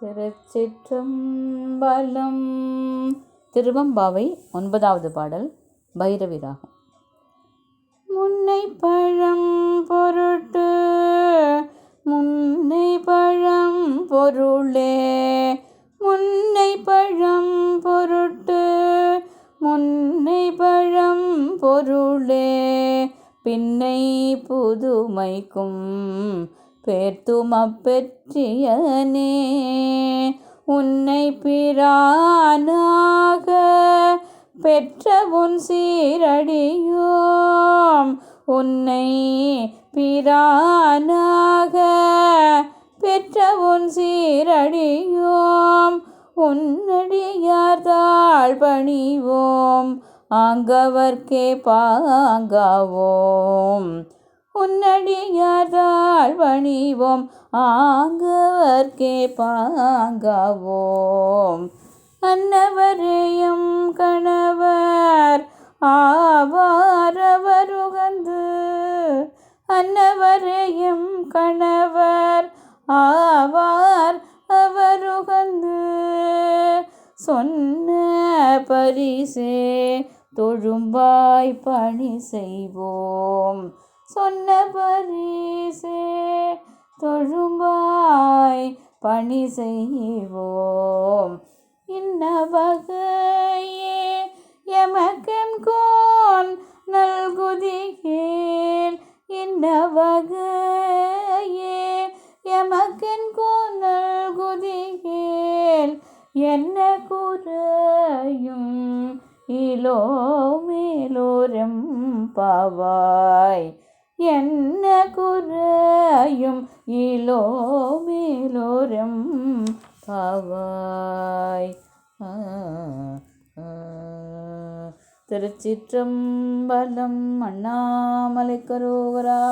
திருச்சிற்றம்பலம். திருவம்பாவை ஒன்பதாவது பாடல் பைரவி ராகம் முன்னை பழம் பொருட்டு முன்னை பழம் பொருளே. முன்னை பழம் பொருட்டு முன்னை பழம் பொருளே. பின்னை புதுமைக்கும் பேர்த்துமப் உன்னை பிரானாக பெற்ற உன் சீரடியோம். உன்னை பிரானாக பெற்ற உன் சீரடியோம். உன்னடியார் தாழ் பணிவோம் ஆங்கவர்க்கே பாங்காவோம். உன்னடியார் பணிவோம் ஆங்கவர்க்கே பாங்காவோம். அன்னவரையும் கணவர் ஆவாரவர் உகந்து அன்னவரையும் கணவர் ஆவார் அவர் உகந்து சொன்ன பரிசே தொழும்பாய் பணி செய்வோம். சொன்ன பரிசே தொழும்பாய் பணி செய்வோம். இன்ன வகையே எமக்கெம் கோன் நல்குதிகேல். இன்ன வகையே எமக்கென் கோன் நல்குதிகேல். என்ன குறையும் இலோ மேலோரம் பாவாய். என்ன குறையும் இலோ மேலோரம் பாவாய். திருச்சிற்றம்பலம் அண்ணாமலை கரோகரா